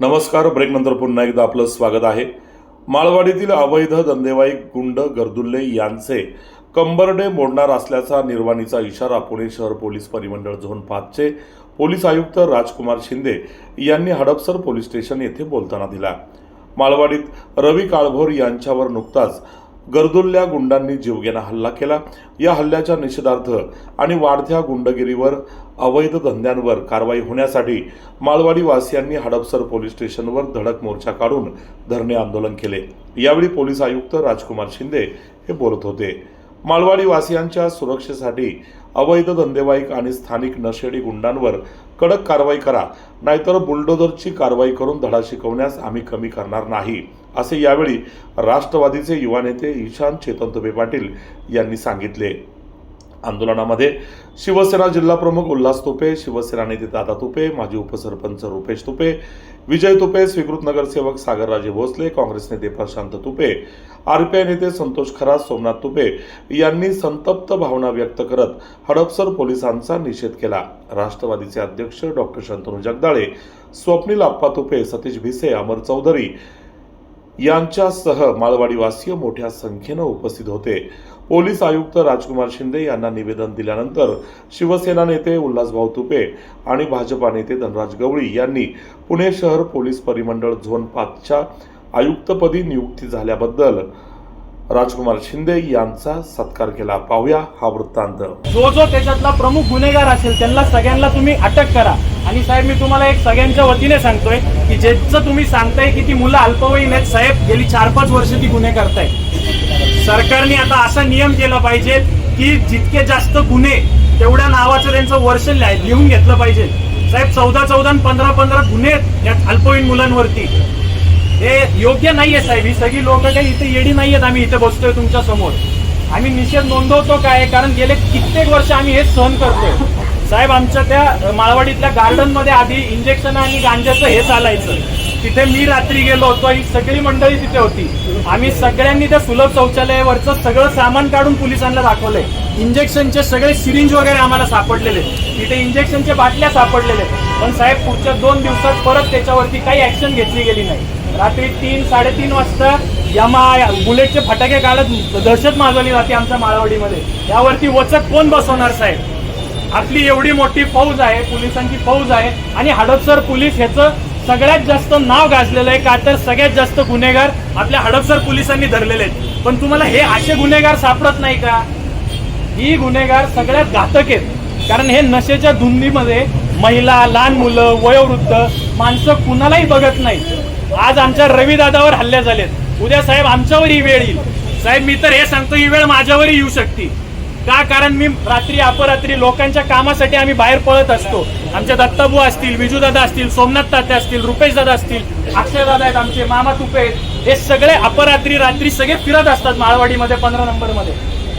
नमस्कार ब्रेकनंतर पुन्हा एकदा आपलं स्वागत आहे. माळवाडीतील अवैध धंदेवाई गुंड गर्दुल्ले यांचे कंबरडे मोडणार असल्याचा निर्वाणीचा इशारा पुणे शहर पोलीस परिमंडळ झोन पाचचे पोलीस आयुक्त राजकुमार शिंदे यांनी हडपसर पोलीस स्टेशन येथे बोलताना दिला. माळवाडीत रवी काळभोर यांच्यावर नुकताच गर्दुल्ल्या गुंडांनी जीवघेणा हल्ला केला. या हल्ल्याच्या निषेधार्थ आणि वाढत्या गुंडगिरीवर अवैध धंद्यांवर कारवाई होण्यासाठी मालवाडी वासियांनी हडपसर पोलीस स्टेशनवर धडक मोर्चा काढून धरणे आंदोलन केले. यावेळी पोलीस आयुक्त राजकुमार शिंदे हे बोलत होते. मालवाडी वासियांच्या सुरक्षेसाठी अवैध धंदेवाईक आणि स्थानिक नशेडी गुंडांवर कडक कारवाई करा नाहीतर बुलडोझरची कारवाई करून धडा शिकवण्यास आम्ही कमी करणार नाही. असे यावेळी राष्ट्रवादीचे युवा नेते ईशान चेतन तुपे पाटील यांनी सांगितले. आंदोलनामध्ये शिवसेना जिल्हा प्रमुख उल्हास तुपे शिवसेना नेते दादा तुपे माजी उपसरपंच रुपेश तुपे विजय तुपे स्वीकृत नगरसेवक सागरराजे भोसले काँग्रेस नेते प्रशांत तुपे आरपीआय नेते संतोष खरा सोमनाथ तुपे यांनी संतप्त भावना व्यक्त करत हडपसर पोलिसांचा निषेध केला. राष्ट्रवादीचे अध्यक्ष डॉक्टर शंतनू जगदाळे स्वप्नील आप्पा तुपे सतीश भिसे अमर चौधरी यांच्यासह मालवाडीवासीय मोठ्या संख्येनं उपस्थित होते. पोलीस आयुक्त राजकुमार शिंदे यांना निवेदन दिल्यानंतर शिवसेना नेते उल्हासभाऊ तुपे आणि भाजपा नेते धनराज गवळी यांनी पुणे शहर पोलीस परिमंडळ झोन पाचच्या आयुक्तपदी नियुक्ती झाल्याबद्दल राजकुमार शिंदे यांचा सत्कार केला. पाहूया हा वृत्तांत. जो जो त्याच्यातला प्रमुख गुन्हेगार असेल त्यांना सगळ्यांना तुम्ही अटक करा. आणि साहेब मी तुम्हाला एक सगळ्यांच्या वतीने सांगतोय की ज्याचं तुम्ही सांगताय की ती मुलं अल्पवयीन आहेत साहेब गेली चार पाच वर्ष ती गुन्हे करताय सरकारने आता असा नियम केला पाहिजे की जितके जास्त गुन्हे तेवढ्या नावाचं त्यांचं वर्ष लिहून घेतलं पाहिजे. साहेब चौदा चौदा पंधरा पंधरा गुन्हे आहेत या अल्पवयीन मुलांवरती. हे योग्य नाहीये साहेब. ही सगळी लोक काही इथे येडी नाहीयेत. आम्ही इथे बसतोय तुमच्यासमोर. आम्ही निषेध नोंदवतो काय? कारण गेले कित्येक वर्ष आम्ही हेच सहन करतोय. साहेब आमच्या त्या माळवाडीतल्या गार्डनमध्ये आधी इंजेक्शन आणि गांजाचं हे चालायचं. तिथे मी रात्री गेलो होतो. ही सगळी मंडळी तिथे होती. आम्ही सगळ्यांनी त्या सुलभ शौचालयावरचं सगळं सामान काढून पोलिसांना दाखवलंय. इंजेक्शनचे सगळे सिरिंज वगैरे आम्हाला सापडलेले. तिथे इंजेक्शनच्या बाटल्या सापडलेले. पण साहेब पुढच्या दोन दिवसात परत त्याच्यावरती काही ऍक्शन घेतली गेली नाही. रात्री तीन साडेतीन वाजता यमा बुलेटचे फटाके काढत दहशत माजवली जाते आमच्या माळावडीमध्ये. यावरती वचक कोण बसवणार साहेब? आपली एवढी मोठी फौज आहे पोलिसांची फौज आहे आणि हडपसर पोलीस ह्याचं सगळ्यात जास्त नाव गाजलेलं आहे. का तर सगळ्यात जास्त गुन्हेगार आपल्या हडपसर पोलिसांनी धरलेले आहेत. पण तुम्हाला हे असे गुन्हेगार सापडत नाही का? ही गुन्हेगार सगळ्यात घातक आहेत. कारण हे नशेच्या धुंदीमध्ये महिला लहान मुलं वयोवृद्ध माणसं कुणालाही बघत नाही. आज आमच्या रवीदादावर हल्ल्या हल्ले झालेत. उद्या साहेब आमच्यावर ही वेळ येईल. साहेब मी तर हे सांगतो ही वेळ माझ्यावरही येऊ शकते. का? कारण मी रात्री अपरात्री लोकांच्या कामासाठी आम्ही बाहेर पळत असतो. आमच्या दत्ताबू असतील विजूदादा असतील सोमनाथ तात्या असतील रुपेश दादा असतील अक्षयदादा आहेत आमचे मामा तुपे आहेत. हे सगळे अपरात्री रात्री सगळे फिरत असतात माळवाडीमध्ये पंधरा नंबरमध्ये.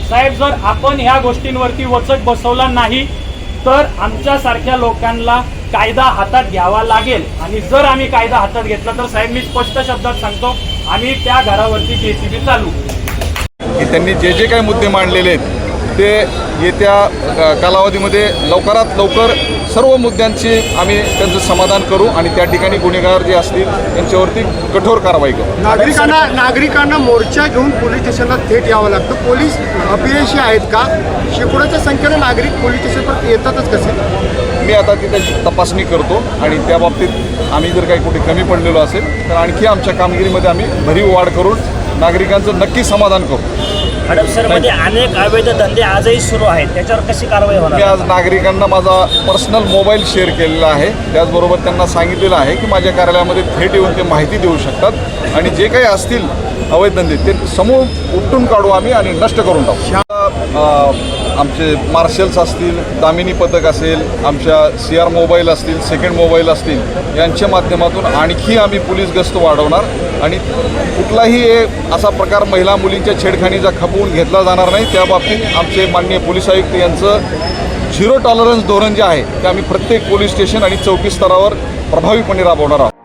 साहेब जर आपण ह्या गोष्टींवरती वचक बसवला नाही तर आमच्या सारख्या लोकांना कायदा हातात घ्यावा लागेल. आणि जर आम्ही कायदा हातात घेतला तर साहेब मी स्पष्ट शब्दात सांगतो आम्ही त्या घरावरती जेसीबी चालू. की त्यांनी जे जे काही मुद्दे मांडलेले आहेत ते येत्या कालावधीमध्ये लवकरात लवकर सर्व मुद्द्यांची आम्ही त्यांचं समाधान करू आणि त्या ठिकाणी गुन्हेगार जे असतील त्यांच्यावरती कठोर कारवाई करू. नागरिकांना नागरिकांना मोर्चा घेऊन पोलीस स्टेशनला थेट यावं लागतं. पोलीस अपयशी आहेत का? शेकडोच्या संख्येनं नागरिक पोलीस स्टेशनवर येतातच कसे? मी आता ती त्याची तपासणी करतो आणि त्या बाबतीत आम्ही जर काही कुठे कमी पडलेलो असेल तर आणखी आमच्या कामगिरीमध्ये आम्ही भरीव वाढ करून नागरिकांचं नक्की समाधान करू. हडपसरमध्ये अनेक अवैध धंदे आजही सुरू आहेत. त्याच्यावर कशी कारवाई मी आज नागरिकांना माझा पर्सनल मोबाईल शेअर केलेला आहे. त्याचबरोबर त्यांना सांगितलेलं आहे की माझ्या कार्यालयामध्ये थेट येऊन ते माहिती देऊ शकतात आणि जे काही असतील अवैध धंदे ते समूळ उपटून काढू आम्ही आणि नष्ट करून टाकू. आमचे मार्शल्स असतील दामिनी पथक असेल आमच्या सी आर मोबाईल असतील सेकंड मोबाईल असतील यांच्या माध्यमातून आणखी आम्ही पोलीस गस्त वाढवणार. आणि कुठलाही असा प्रकार महिला मुलींच्या छेडखानीचा खपवून घेतला जाणार नाही. त्या बाबतीत आमचे माननीय पोलीस आयुक्त यांचं झिरो टॉलरन्स धोरण जे आहे ते आम्ही प्रत्येक पोलीस स्टेशन आणि चौकी स्तरावर प्रभावीपणे राबवणार आहोत.